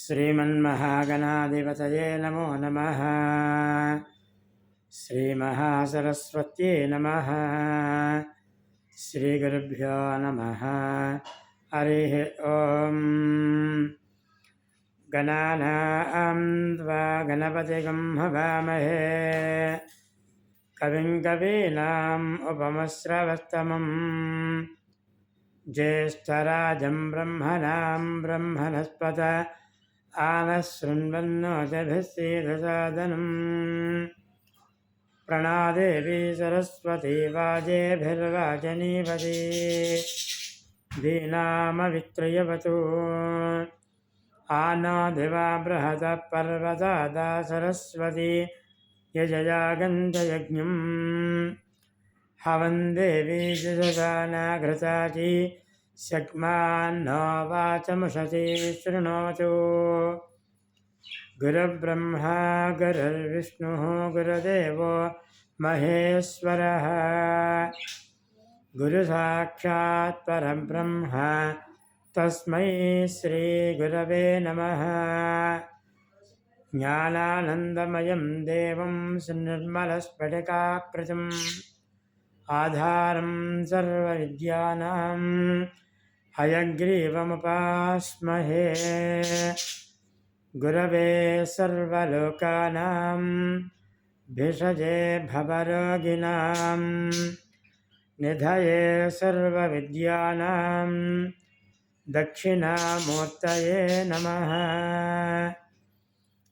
श्रीमन्महागणाधिपतये नमो नमः श्रीमहासरस्वत्यै नमः श्रीगुरुभ्यो नमः हरिः ॐ गणानां त्वा गणपतिगं हवामहे कविं कवीनाम् उपमस्रवस्तमम् ज्येष्ठराजं ब्रह्मणां ब्रह्मणस्पत आनः शृण्वन्नोतिभिस्सीदसादनम् प्रणादेवी सरस्वती वाजेभिर्वाचनीपदी दीनामवित्रयवतु आनादिवा बृहतः पर्वतादा सरस्वती यजया गन्धयज्ञम् हवन् देवी जजानाघृताची शक्मान्नो वाचमुषति शृणोतु। गुरुब्रह्मा गुरुर्विष्णुः, गुरुदेवो, महेश्वरः। गुरुसाक्षात् परं ब्रह्म तस्मै श्रीगुरवे नमः। ज्ञानानन्दमयं देवं सुनिर्मलस्फटिकाकृतिम्। आधारं सर्वविद्यानां हयग्रीवमुपास्महे गुरवे सर्वलोकानां भिषजे भवरोगिणां निधये सर्वविद्यानां దక్షిణామూర్తయే నమ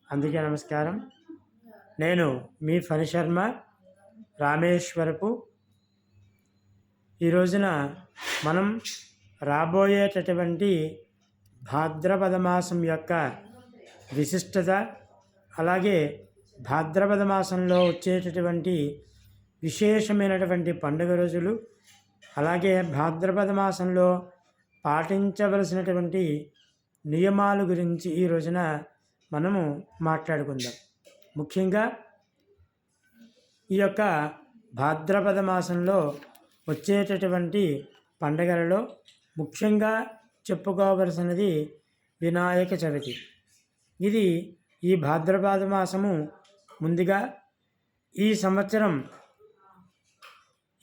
అందుకే నమస్కారం నేను మీ ఫణి శర్మ రామేశ్వరపు ఈ రోజున మనం రాబోయేటటువంటి భాద్రపద మాసం యొక్క విశిష్టత అలాగే భాద్రపద మాసంలో వచ్చేటటువంటి విశేషమైనటువంటి పండుగ రోజులు అలాగే భాద్రపద మాసంలో పాటించవలసినటువంటి నియమాల గురించి ఈ రోజున మనము మాట్లాడుకుందాం. ముఖ్యంగా ఈ యొక్క భాద్రపద మాసంలో వచ్చేటటువంటి పండగలలో ముఖ్యంగా చెప్పుకోవలసినది వినాయక చవితి. ఇది ఈ భాద్రపద మాసము ముందుగా ఈ సంవత్సరం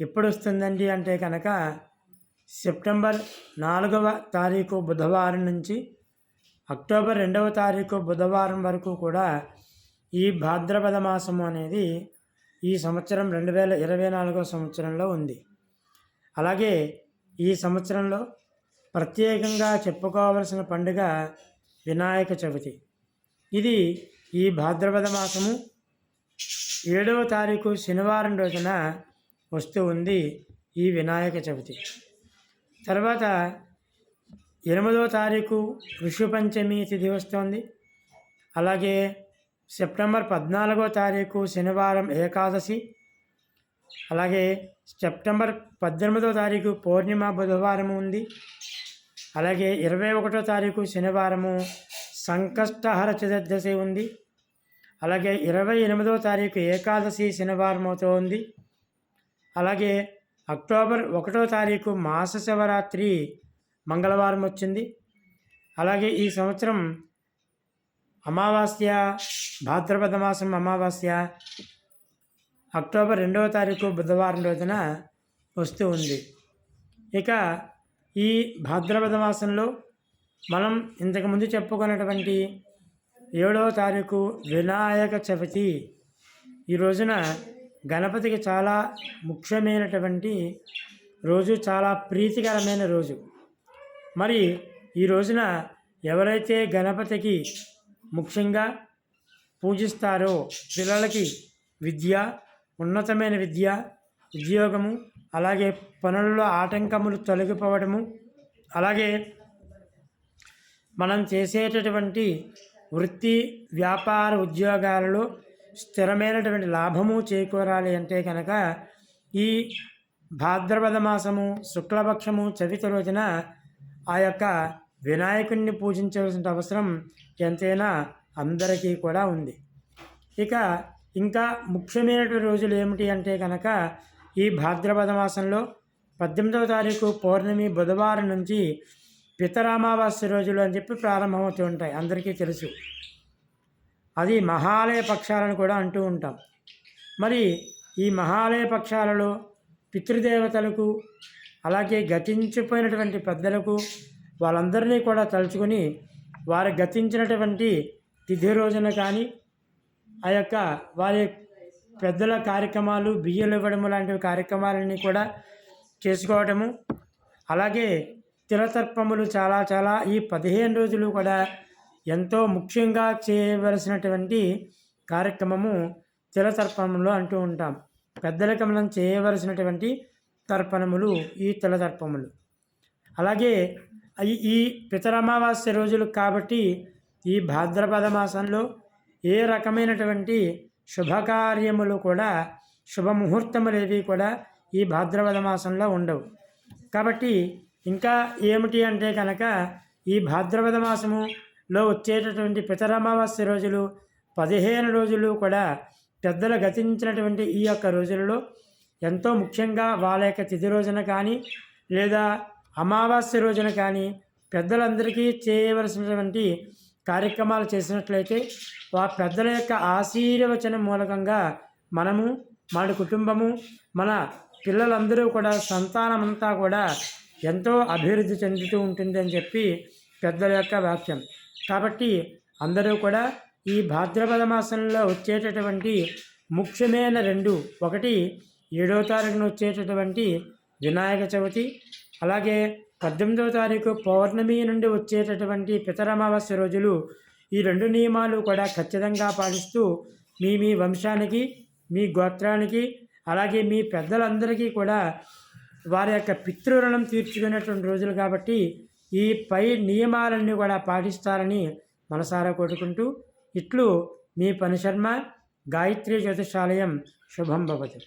ఎప్పుడు వస్తుందండి అంటే కనుక సెప్టెంబర్ నాలుగవ తారీఖు బుధవారం నుంచి అక్టోబర్ రెండవ తారీఖు బుధవారం వరకు కూడా ఈ భాద్రపద మాసము అనేది ఈ సంవత్సరం రెండు వేల ఇరవై నాలుగో సంవత్సరంలో ఉంది. అలాగే ఈ సంవత్సరంలో ప్రత్యేకంగా చెప్పుకోవలసిన పండుగ వినాయక చవితి. ఇది ఈ భాద్రపద మాసము ఏడవ తారీఖు శనివారం రోజున వస్తూ ఉంది ఈ వినాయక చవితి. తర్వాత ఎనిమిదవ తారీఖు ఋషుపంచమి తిథి వస్తుంది. అలాగే సెప్టెంబర్ పద్నాలుగో తారీఖు శనివారం ఏకాదశి. అలాగే సెప్టెంబర్ పద్దెనిమిదవ తారీఖు పౌర్ణిమ బుధవారం ఉంది. అలాగే ఇరవై ఒకటో తారీఖు శనివారము సంకష్టహర చతుర్దశి ఉంది. అలాగే ఇరవై ఎనిమిదవ తారీఖు ఏకాదశి శనివారం ఉంది. అలాగే అక్టోబర్ ఒకటో తారీఖు మాస శివరాత్రి మంగళవారం వచ్చింది. అలాగే ఈ సంవత్సరం అమావాస్య భాద్రపద మాసం అమావాస్య అక్టోబర్ రెండవ తారీఖు బుధవారం రోజున వస్తూ ఉంది. ఇక ఈ భాద్రపద మాసంలో మనం ఇంతకుముందు చెప్పుకున్నటువంటి ఏడవ తారీఖు వినాయక చవితి ఈ రోజున గణపతికి చాలా ముఖ్యమైనటువంటి రోజు చాలా ప్రీతికరమైన రోజు. మరి ఈ రోజున ఎవరైతే గణపతికి ముఖ్యంగా పూజిస్తారో పిల్లలకి విద్య ఉన్నతమైన విద్య ఉద్యోగము అలాగే పనులలో ఆటంకములు తొలగిపోవడము అలాగే మనం చేసేటటువంటి వృత్తి వ్యాపార ఉద్యోగాలలో స్థిరమైనటువంటి లాభము చేకూరాలి అంటే కనుక ఈ భాద్రపద మాసము శుక్లపక్షము చవితి రోజున ఆ యొక్క వినాయకుణ్ణి పూజించవలసిన అవసరం ఎంతైనా అందరికీ కూడా ఉంది. ఇక ఇంకా ముఖ్యమైనటువంటి రోజులు ఏమిటి అంటే కనుక ఈ భాద్రపద మాసంలో పద్దెనిమిదవ తారీఖు పౌర్ణమి బుధవారం నుంచి పితరామావాస్య రోజులు అని చెప్పి ప్రారంభమవుతూ ఉంటాయి. అందరికీ తెలుసు. అది మహాలయ పక్షాలను కూడా అంటూ ఉంటాం. మరి ఈ మహాలయ పక్షాలలో పితృదేవతలకు అలాగే గతించిపోయినటువంటి పెద్దలకు వాళ్ళందరినీ కూడా తలుచుకొని వారు గతించినటువంటి తిథి రోజున కానీ ఆ యొక్క వారి పెద్దల కార్యక్రమాలు బియ్యలు ఇవ్వడము లాంటి కార్యక్రమాలన్నీ కూడా చేసుకోవటము అలాగే తిలతర్పములు చాలా చాలా ఈ పదిహేను రోజులు కూడా ఎంతో ముఖ్యంగా చేయవలసినటువంటి కార్యక్రమము తిలతర్పణంలో అంటూ ఉంటాం. పెద్దలకి మనం చేయవలసినటువంటి తర్పణములు ఈ తిలతర్పములు. అలాగే ఈ- ఈ పితరమావాస్య రోజులు కాబట్టి ఈ భాద్రపద మాసంలో ఏ రకమైనటువంటి శుభకార్యములు కూడా శుభముహూర్తములేవి కూడా ఈ భాద్రపద మాసంలో ఉండవు. కాబట్టి ఇంకా ఏమిటి అంటే కనుక ఈ భాద్రపద మాసములో వచ్చేటటువంటి పితరమావాస్య రోజులు పదిహేను రోజులు కూడా పెద్దలు గతించినటువంటి ఈ యొక్క రోజులలో ఎంతో ముఖ్యంగా వాళ్ళ యొక్క తిథి రోజున కానీ లేదా అమావాస్య రోజున కానీ పెద్దలందరికీ చేయవలసినటువంటి కార్యక్రమాలు చేసినట్లయితే ఆ పెద్దల యొక్క ఆశీర్వచనం మూలకంగా మనము మన కుటుంబము మన పిల్లలందరూ కూడా సంతానమంతా కూడా ఎంతో అభివృద్ధి చెందుతూ ఉంటుంది అని చెప్పి పెద్దల యొక్క వాక్యం. కాబట్టి అందరూ కూడా ఈ భాద్రపద మాసంలో వచ్చేటటువంటి ముఖ్యమైన రెండు ఒకటి ఏడో తారీఖున వచ్చేటటువంటి వినాయక చవితి అలాగే పద్దెనిమిదవ తారీఖు పౌర్ణమి నుండి వచ్చేటటువంటి పితరమావాస్య రోజులు ఈ రెండు నియమాలు కూడా ఖచ్చితంగా పాటిస్తూ మీ మీ వంశానికి మీ గోత్రానికి అలాగే మీ పెద్దలందరికీ కూడా వారి యొక్క పితృరుణం తీర్చుకునేటువంటి రోజులు కాబట్టి ఈ పై నియమాలన్నీ కూడా పాటిస్తారని మనసారా కోరుకుంటూ ఇట్లు మీ పనిశర్మ గాయత్రి జ్యోతిషాలయం శుభం భవతి.